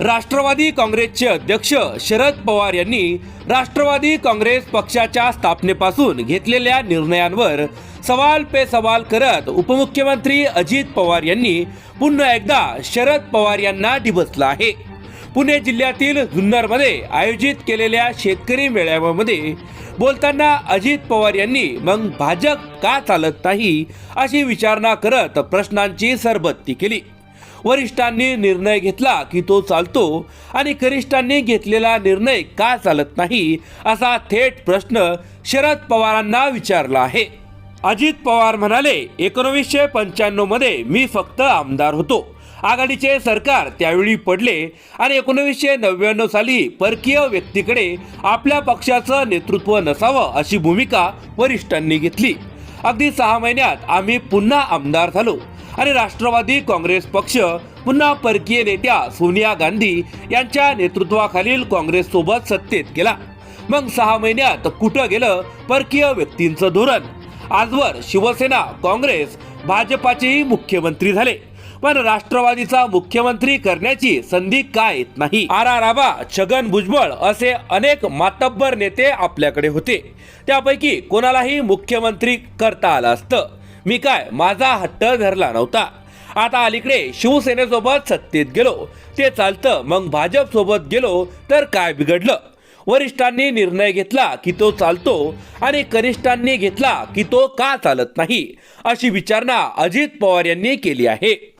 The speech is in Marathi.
राष्ट्रवादी काँग्रेसचे अध्यक्ष शरद पवार यांनी राष्ट्रवादी काँग्रेस पक्षाच्या स्थापनेपासून घेतलेल्या निर्णयांवर सवाल पे सवाल करत उपमुख्यमंत्री अजित पवार यांनी पुन्हा एकदा शरद पवार यांना डिबसला आहे. पुणे जिल्ह्यातील जुन्नरमध्ये आयोजित केलेल्या शेतकरी मेळाव्यामध्ये बोलताना अजित पवार यांनी मग भाजप का चालत नाही? अशी विचारणा करत प्रश्नांची सरबत्ती केली. वरिष्ठांनी निर्णय घेतला की तो चालतो आणि कनिष्ठांनी घेतलेला निर्णय का चालत नाही असा थेट प्रश्न शरद पवारांना विचारला आहे. अजित पवार म्हणाले एकोणवीसशे पंच्याण्णवमध्ये मी फक्त आमदार होतो. आघाडीचे सरकार त्यावेळी पडले आणि एकोणवीसशे नव्याण्णव साली परकीय व्यक्तीकडे आपल्या पक्षाचं नेतृत्व नसावं अशी भूमिका वरिष्ठांनी घेतली. अगदी सहा महिन्यात आम्ही पुन्हा आमदार झालो. आणि राष्ट्रवादी काँग्रेस पक्ष पुन्हा परकीय नेत्या सोनिया गांधी यांच्या नेतृत्वाखालील काँग्रेस सोबत सत्तेत गेला. मग सहा महिन्यात कुठं गेलं परकीय व्यक्तींचं धोरण? आजवर शिवसेना काँग्रेस भाजपाचेही मुख्यमंत्री झाले. पण राष्ट्रवादीचा मुख्यमंत्री करण्याची संधी का येत नाही? आर आर आबा छगन भुजबळ असे अनेक मातब्बर नेते आपल्याकडे होते. त्यापैकी कोणालाही मुख्यमंत्री करता आलं असतं. मी काय माझा हट्ट धरला नव्हता. आता अलीकडे शिवसेनेसोबत सत्तेत गेलो. ते चालतं मग भाजप सोबत गेलो तर काय बिघडलं? वरिष्ठांनी निर्णय घेतला की तो चालतो आणि कनिष्ठांनी घेतला की तो का चालत नाही? अशी विचारणा अजित पवार यांनी केली आहे.